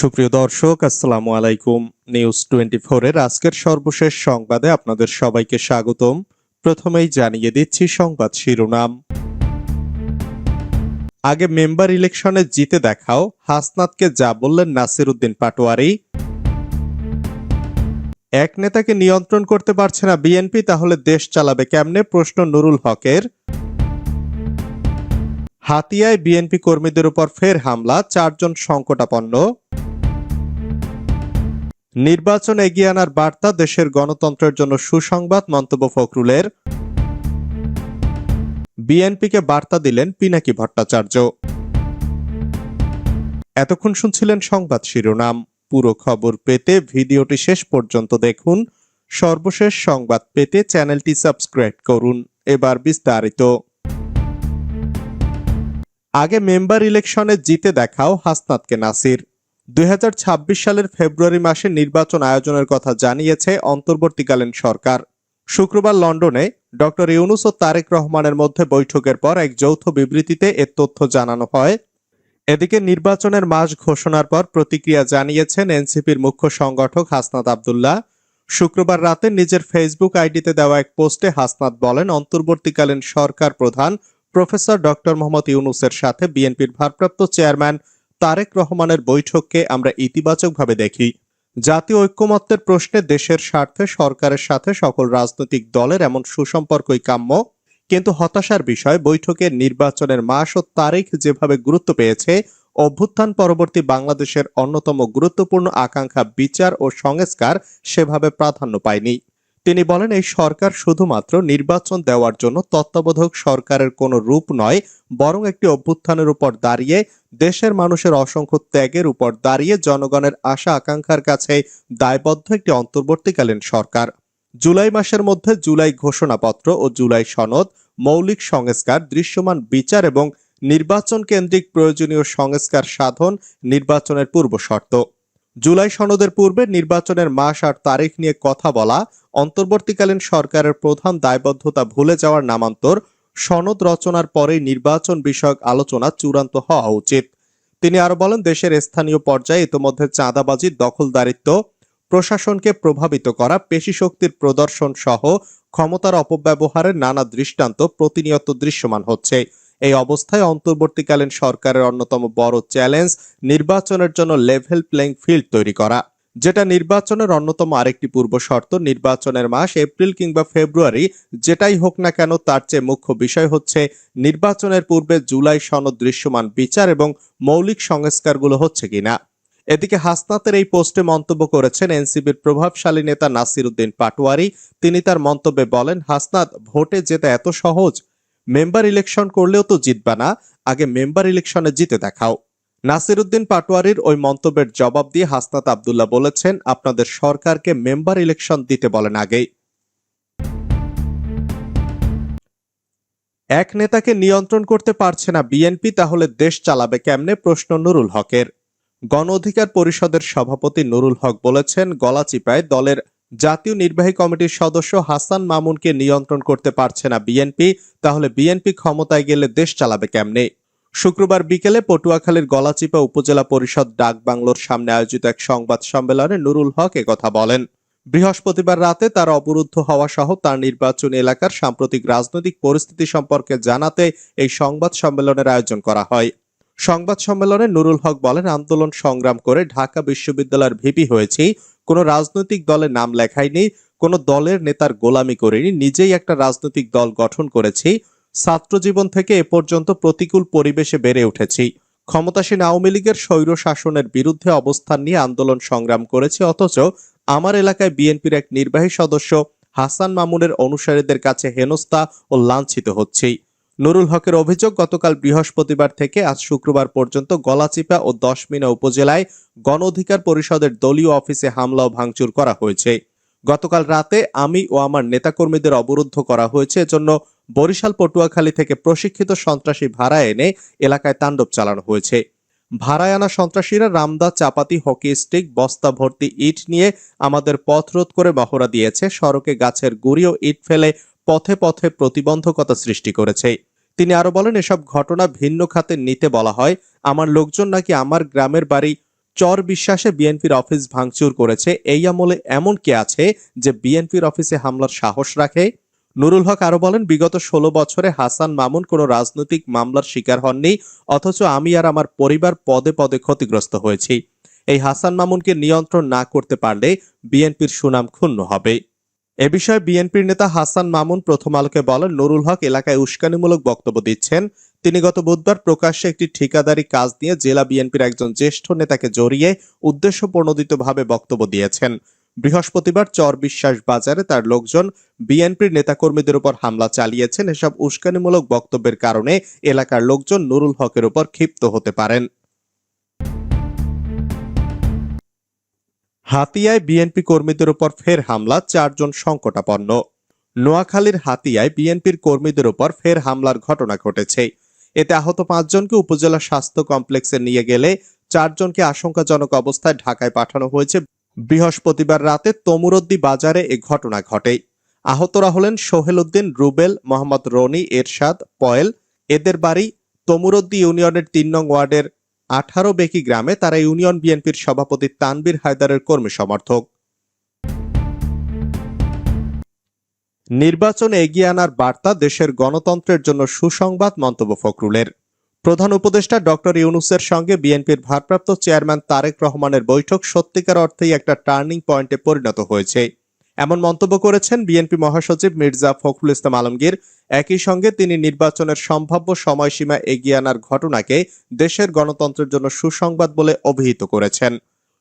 সুপ্রিয় দর্শক, আসসালামু আলাইকুম। নিউজ টোয়েন্টি এর আজকের সর্বশেষ সংবাদে আপনাদের সবাইকে স্বাগতম। প্রথমেই জানিয়ে দিচ্ছি সংবাদ শিরোনাম। আগে মেম্বার ইলেকশনে জিতে দেখাও, হাসনাতকে যা বললেন নাসির উদ্দিন পাটোয়ারি। এক নেতাকে নিয়ন্ত্রণ করতে পারছে না বিএনপি, তাহলে দেশ চালাবে কেমনে? প্রশ্ন নুরুল হকের। হাতিয়ায় বিএনপি কর্মীদের উপর ফের হামলা, চারজন সংকটাপন্ন। নির্বাচন এগিয়ে আনার বার্তা দেশের গণতন্ত্রের জন্য সুসংবাদ মন্তব্য ফখরুলের। বিএনপিকে বার্তা দিলেন পিনাকি ভট্টাচার্য। এতক্ষণ শুনছিলেন সংবাদ শিরোনাম। পুরো খবর পেতে ভিডিওটি শেষ পর্যন্ত দেখুন। সর্বশেষ সংবাদ পেতে চ্যানেলটি সাবস্ক্রাইব করুন। এবার বিস্তারিত। আগে মেম্বার ইলেকশনে জিতে দেখাও হাসনাতকে নাসির। দুই হাজার ছাব্বিশ সালের ফেব্রুয়ারি মাসে নির্বাচন আয়োজনের কথা জানিয়েছে অন্তর্বর্তীকালীন সরকার। শুক্রবার লন্ডনে ডক্টর ইউনুস ও তারেক রহমানের মধ্যে বৈঠকের পর এক যৌথ বিবৃতিতে এ তথ্য জানানো হয়। এদিকে নির্বাচনের মাস ঘোষণার পর প্রতিক্রিয়া জানিয়েছেন এনসিপির মুখ্য সংগঠক হাসনাত আবদুল্লাহ। শুক্রবার রাতে নিজের ফেসবুক আইডিতে দেওয়া এক পোস্টে হাসনাত বলেন, অন্তর্বর্তীকালীন সরকার প্রধান প্রফেসর ডক্টর মোহাম্মদ ইউনুসের সাথে বিএনপির ভারপ্রাপ্ত চেয়ারম্যান তারেক রহমানের বৈঠককে আমরা ইতিবাচকভাবে দেখি। জাতীয় ঐক্যমত্যের প্রশ্নে দেশের স্বার্থে সরকারের সাথে সকল রাজনৈতিক দলের এমন সুসম্পর্কই কাম্য, কিন্তু হতাশার বিষয় বৈঠকের নির্বাচনের মাস ও তারিখ যেভাবে গুরুত্ব পেয়েছে, অভ্যুত্থান পরবর্তী বাংলাদেশের অন্যতম গুরুত্বপূর্ণ আকাঙ্ক্ষা বিচার ও সংস্কার সেভাবে প্রাধান্য পায়নি। তিনি বলেন, এই সরকার শুধুমাত্র নির্বাচন দেওয়ার জন্য তত্ত্বাবধায়ক সরকারের কোনো রূপ নয়, বরং একটি অভ্যুত্থানের উপর দাঁড়িয়ে, দেশের মানুষের অসংখ্য ত্যাগের উপর দাঁড়িয়ে জনগণের আশা আকাঙ্ক্ষার কাছে দায়বদ্ধ একটি অন্তর্বর্তীকালীন সরকার। জুলাই মাসের মধ্যে জুলাই ঘোষণাপত্র ও জুলাই সনদ, মৌলিক সংস্কার, দৃশ্যমান বিচার এবং নির্বাচন কেন্দ্রিক প্রয়োজনীয় সংস্কার সাধন নির্বাচনের পূর্ব শর্ত। জুলাই সনদের পূর্বে নির্বাচনের মাস আর তারিখ নিয়ে কথা বলা অন্তর্বর্তীকালীন সরকারের প্রধান দায়বদ্ধতা ভুলে যাওয়ার নামান্তর সনদ রচনার পরেই নির্বাচন বিষয়ক আলোচনা চূড়ান্ত হওয়া উচিত। তিনি আরও বলেন, দেশের স্থানীয় পর্যায়ে ইতোমধ্যে চাঁদাবাজি দখলদারিত্ব, প্রশাসনকে প্রভাবিত করা, পেশি শক্তির প্রদর্শন সহ ক্ষমতার অপব্যবহারের নানা দৃষ্টান্ত প্রতিনিয়ত দৃশ্যমান হচ্ছে। এই অবস্থায় অন্তর্বর্তীকালীন সরকারের অন্যতম বড় চ্যালেঞ্জ নির্বাচনের জন্য লেভেল প্লেইং ফিল্ড তৈরি করা। যেটা নির্বাচনের অন্যতম আরেকটি পূর্ব শর্ত নির্বাচনের মাস এপ্রিল কিংবা ফেব্রুয়ারি, যেটাই হোক না কেন তার চেয়ে মুখ্য বিষয় হচ্ছে নির্বাচনের পূর্বে জুলাই সনদ দৃশ্যমান বিচার এবং মৌলিক সংস্কারগুলো হচ্ছে কিনা। এদিকে হাসনাতের এই পোস্টে মন্তব্য করেছেন এনসিপির প্রভাবশালী নেতা নাসির উদ্দিন পাটোয়ারি। তিনি তার মন্তব্যে বলেন, হাসনাত, ভোটে যেতে এত সহজ মেম্বার ইলেকশন করলেও তো জিতবা না, আগে মেম্বার ইলেকশনে জিতে দেখাও। নাসির উদ্দিন পাটোয়ারির ওই মন্তব্যের জবাব দিয়ে হাসনাত আবদুল্লাহ বলেছেন, আপনাদের সরকারকে মেম্বার ইলেকশন দিতে বলেন আগেই। এক নেতাকে নিয়ন্ত্রণ করতে পারছে না বিএনপি, তাহলে দেশ চালাবে কেমনে? প্রশ্ন নুরুল হকের। গণ অধিকার পরিষদের সভাপতি নুরুল হক বলেছেন গলাচিপায় দলের জাতীয় নির্বাহী কমিটির সদস্য হাসান মামুনকে নিয়ন্ত্রণ করতে পারছে না বিএনপি, তাহলে বিএনপি ক্ষমতায় গেলে দেশ চালাবে কেমনে? শুক্রবার বিকেলে পটুয়াখালীর গলাচিপা উপজেলা পরিষদ ডাক বাংলোর সামনে আয়োজিত এক সংবাদ সম্মেলনে নুরুল হক কথা বলেন। বৃহস্পতিবার রাতে তার অবরুদ্ধ হওয়া সহ তার নির্বাচনী এলাকার সাম্প্রতিক রাজনৈতিক পরিস্থিতি সম্পর্কে জানাতে এই সংবাদ সম্মেলনের আয়োজন করা হয়। সংবাদ সম্মেলনে নুরুল হক বলেন, আন্দোলন সংগ্রাম করে ঢাকা বিশ্ববিদ্যালয়ের ভিপি হয়েছি কোনো রাজনৈতিক দলে নাম লেখাইনি কোনো দলের নেতার গোলামি করিনি নিজেই একটা রাজনৈতিক দল গঠন করেছি। ছাত্র জীবন থেকে এ পর্যন্ত প্রতিকূল পরিবেশে বেড়ে উঠেছি। ক্ষমতাসীন আওয়ামী লীগের স্বৈর শাসনের বিরুদ্ধে অবস্থান নিয়ে আন্দোলন সংগ্রাম করেছি, অথচ আমার এলাকায় বিএনপির এক নির্বাহী সদস্য হাসান মামুনের অনুসারীদের কাছে হেনস্থা ও লাঞ্ছিত হচ্ছেই নুরুল হকের অভিযোগ, গতকাল বৃহস্পতিবার থেকে আজ শুক্রবার পর্যন্ত গলাচিপা ও দশমিনা উপজেলায় গণ অধিকার পরিষদের দলীয় অফিসে হামলা ও ভাঙচুর করা হয়েছে। গতকাল রাতে আমি ও আমার নেতাকর্মীদের অবরুদ্ধ করা হয়েছে। এজন্য বরিশাল পটুয়াখালী থেকে প্রশিক্ষিত সন্ত্রাসী ভাড়া এনে এলাকায় তাণ্ডব চালানো হয়েছে। ভাড়ায় আনা সন্ত্রাসীরা রামদা, চাপাতি, হকি স্টিক, বস্তা ভর্তি ইট নিয়ে আমাদের পথ রোধ করে মহড়া দিয়েছে। সড়কে গাছের গুড়ি ও ইট ফেলে পথে পথে প্রতিবন্ধকতা সৃষ্টি করেছে। তিনি আরও বলেন, এসব ঘটনা ভিন্ন খাতে নিতে বলা হয়। আমার লোকজন নাকি আমার গ্রামের বাড়ি চর বিশ্বাসে বিএনপির অফিস ভাঙচুর করেছে। এই আমলে এমন কে আছে যে বিএনপির অফিসে হামলার সাহস রাখে? নুরুল হক আরও বলেন, বিগত ষোলো বছরে হাসান মামুন কোনো রাজনৈতিক মামলার শিকার হননি, অথচ আমি আর আমার পরিবার পদে পদে ক্ষতিগ্রস্ত হয়েছি। এই হাসান মামুনকে নিয়ন্ত্রণ না করতে পারলে বিএনপির সুনাম ক্ষুণ্ণ হবে। এ বিষয়ে বিএনপির নেতা হাসান মামুন প্রথম আলোকে বলেন, নুরুল হক এলাকায় উস্কানিমূলক বক্তব্য দিচ্ছেন। তিনি গত বুধবার প্রকাশ্যে একটি ঠিকাদারি কাজ নিয়ে জেলা বিএনপির একজন জ্যেষ্ঠ নেতাকে জড়িয়ে উদ্দেশ্য প্রণোদিতভাবে বক্তব্য দিয়েছেন। বৃহস্পতিবার চর বিশ্বাস বাজারে তার লোকজন বিএনপির নেতাকর্মীদের উপর হামলা চালিয়েছেন। এসব উস্কানিমূলক বক্তব্যের কারণে এলাকার লোকজন নুরুল হকের উপর ক্ষিপ্ত হতে পারেন। হাতিয়ায় বিএনপি কর্মীদের উপর ফের হামলা, চারজন সংকটাপন্ন। নোয়াখালীর হাতিয়ায় বিএনপির কর্মীদের উপর ফের হামলার ঘটনা ঘটেছে। এতে আহত পাঁচজনকে উপজেলা স্বাস্থ্য কমপ্লেক্সে নিয়ে গেলে চারজনকে আশঙ্কাজনক অবস্থায় ঢাকায় পাঠানো হয়েছে। বৃহস্পতিবার রাতে তমুরদ্দি বাজারে এ ঘটনা ঘটে। আহতরা হলেন সোহেল উদ্দিন রুবেল, মোহাম্মদ রনি, এরশাদ, পয়েল। এদের বাড়ি তমুরদ্দি ইউনিয়নের তিন নং ওয়ার্ডের আঠারো বেকি গ্রামে তারা ইউনিয়ন বিএনপির সভাপতি তানবীর হায়দারের কর্মী সমর্থক। নির্বাচনে এগিয়ে আনার বার্তা দেশের গণতন্ত্রের জন্য সুসংবাদ মন্তব্য ফখরুলের। প্রধান উপদেষ্টা ডক্টর ইউনুসের সঙ্গে বিএনপির ভারপ্রাপ্ত চেয়ারম্যান তারেক রহমানের বৈঠক সত্যিকার অর্থেই একটা টার্নিং পয়েন্টে পরিণত হয়েছে। এমন মন্তব্য করেছেন বিএনপি মহাসচিব মির্জা ফখরুল ইসলাম আলমগীর। একই সঙ্গে তিনি নির্বাচনের সম্ভাব্য সময়সীমা এগিয়ে আনার ঘটনাকে দেশের গণতন্ত্রের জন্য সুসংবাদ বলে অভিহিত করেছেন।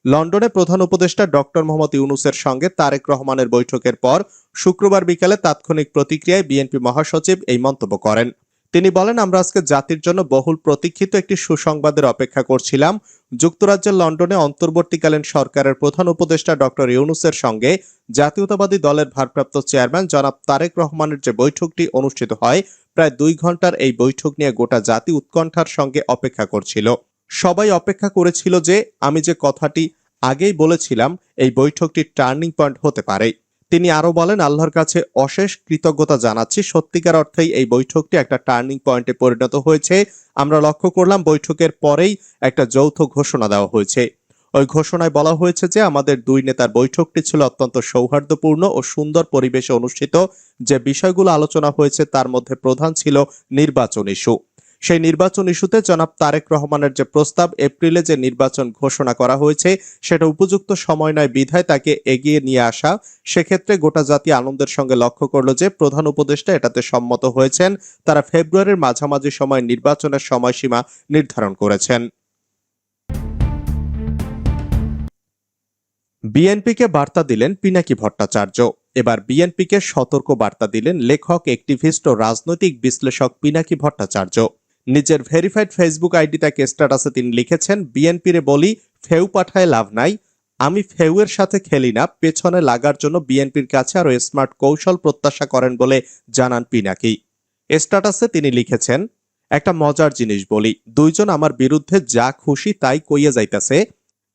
লন্ডনে প্রধান উপদেষ্টা ডক্টর মোহাম্মদ ইউনুসের সঙ্গে তারেক রহমানের বৈঠকের পর শুক্রবার বিকালে তাৎক্ষণিক প্রতিক্রিয়ায় বিএনপি মহাসচিব এই মন্তব্য করেন। তিনি বলেন, আমরা আজকে জাতির জন্য বহুল প্রতীক্ষিত একটি সুসংবাদের অপেক্ষা করছিলাম। যুক্তরাজ্যের লন্ডনে অন্তর্বর্তীকালীন সরকারের প্রধান উপদেষ্টা ডক্টর ইউনুসের সঙ্গে জাতীয়তাবাদী দলের ভারপ্রাপ্ত চেয়ারম্যান জনাব তারেক রহমানের যে বৈঠকটি অনুষ্ঠিত হয়, প্রায় দুই ঘণ্টার এই বৈঠক নিয়ে গোটা জাতি উৎকণ্ঠার সঙ্গে অপেক্ষা করছিল। সবাই অপেক্ষা করেছিল যে, আমি যে কথাটি আগেই বলেছিলাম, এই বৈঠকটি টার্নিং পয়েন্ট হতে পারে। তিনি আরও বলেন, আল্লাহর কাছে অশেষ কৃতজ্ঞতা জানাচ্ছি। সত্যিকার অর্থেই এই বৈঠকটি একটা টার্নিং পয়েন্টে পরিণত হয়েছে। আমরা লক্ষ্য করলাম, বৈঠকের পরেই একটা যৌথ ঘোষণা দেওয়া হয়েছে। ওই ঘোষণায় বলা হয়েছে যে, আমাদের দুই নেতার বৈঠকটি ছিল অত্যন্ত সৌহার্দ্যপূর্ণ ও সুন্দর পরিবেশে অনুষ্ঠিত। যে বিষয়গুলো আলোচনা হয়েছে, তার মধ্যে প্রধান ছিল নির্বাচন ইস্যু। সেই নির্বাচন ইস্যুতে জনাব তারেক রহমানের যে প্রস্তাব, এপ্রিলে যে নির্বাচন ঘোষণা করা হয়েছে, সেটা উপযুক্ত সময় নয়, বিধায় তাকে এগিয়ে নিয়ে আসা। সেক্ষেত্রে গোটা জাতি আনন্দের সঙ্গে লক্ষ্য করল যে প্রধান উপদেষ্টা এটাতে সম্মত হয়েছেন। তারা ফেব্রুয়ারির মাঝামাঝি সময় নির্বাচনের সময়সীমা নির্ধারণ করেছেন। বিএনপিকে বার্তা দিলেন পিনাকি ভট্টাচার্য। এবার বিএনপিকে সতর্ক বার্তা দিলেন লেখক অ্যাক্টিভিস্ট ও রাজনৈতিক বিশ্লেষক পিনাকি ভট্টাচার্য। নিজের ভেরিফাইড ফেসবুক আইডি তাকে স্ট্যাটাসে তিনি লিখেছেন বিএনপিরে বলি, ফেউ পাঠায় লাভ নাই, আমি ফেউয়ের সাথে খেলি না, পেছনে লাগার জন্য বিএনপির কাছে আরও স্মার্ট কৌশল প্রত্যাশা করেন বলে জানান পিনাকি। স্ট্যাটাসে তিনি লিখেছেন, একটা মজার জিনিস বলি, দুইজন আমার বিরুদ্ধে যা খুশি তাই কইয়া যাইতাছে,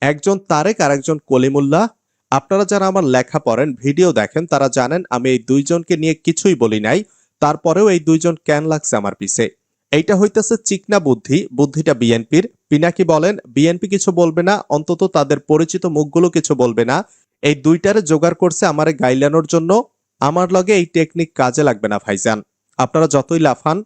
একজন তারেক আর একজন কলিমুল্লাহ। আপনারা যারা আমার লেখা পড়েন, ভিডিও দেখেন, তারা জানেন আমি এই দুইজনকে নিয়ে কিছুই বলি নাই, তারপরেও এই দুইজন কেন লাগছে আমার পিছে? এইটা হইতেছে চিকনা বুদ্ধি, বুদ্ধিটা বিএনপির। পিনাকি বলেন, বিএনপি কিছু বলবে না, অন্তত তাদের পরিচিত মুখগুলো কিছু বলবে না। এই দুইটারে জোগাড় করছে আমারে গাইলানোর জন্য। আমার লগে এই টেকনিক কাজে লাগবে না, ভাইজান। আপনারা যতই লাফান,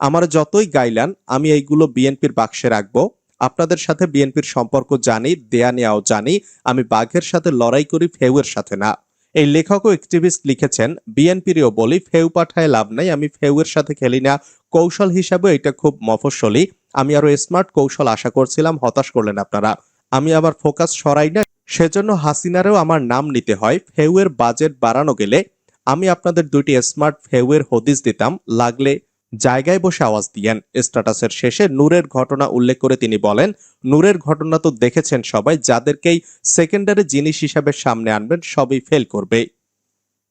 আমার যতই গাইলান, আমি এইগুলো বিএনপির বাক্সে রাখব। আপনাদের সাথে বিএনপির সম্পর্ক জানি, দেয়া নেওয়াও জানি, আমি বাঘের সাথে লড়াই করি, ফেউয়ের সাথে না। এই লেখক ও অ্যাক্টিভিস্ট লিখেছেন, বিএনপিরও বলি, ফেউ পাঠায় লাভ নাই, আমি ফেউয়ের সাথে খেলি না। কৌশল হিসাবে এটা খুব মফস্বলী আমি আরও স্মার্ট কৌশল আশা করছিলাম, হতাশ করলেন আপনারা। আমি আবার ফোকাস সরাই না সেজন্য হাসিনারেও আমার নাম নিতে হয়, ফেউয়ের বাজেট বাড়ানো গেলে আমি আপনাদের দুইটি স্মার্ট ফেউয়ের হদিস দিতাম, লাগলে জায়গায় বসে আওয়াজ দিয়েন। স্ট্যাটাসের শেষে নূরের ঘটনা উল্লেখ করে তিনি বলেন, নূরের ঘটনা তো দেখেছেন সবাই, যাদেরকেই সেকেন্ডারি জিনিস হিসাবে সামনে আনবেন, সবই ফেল করবে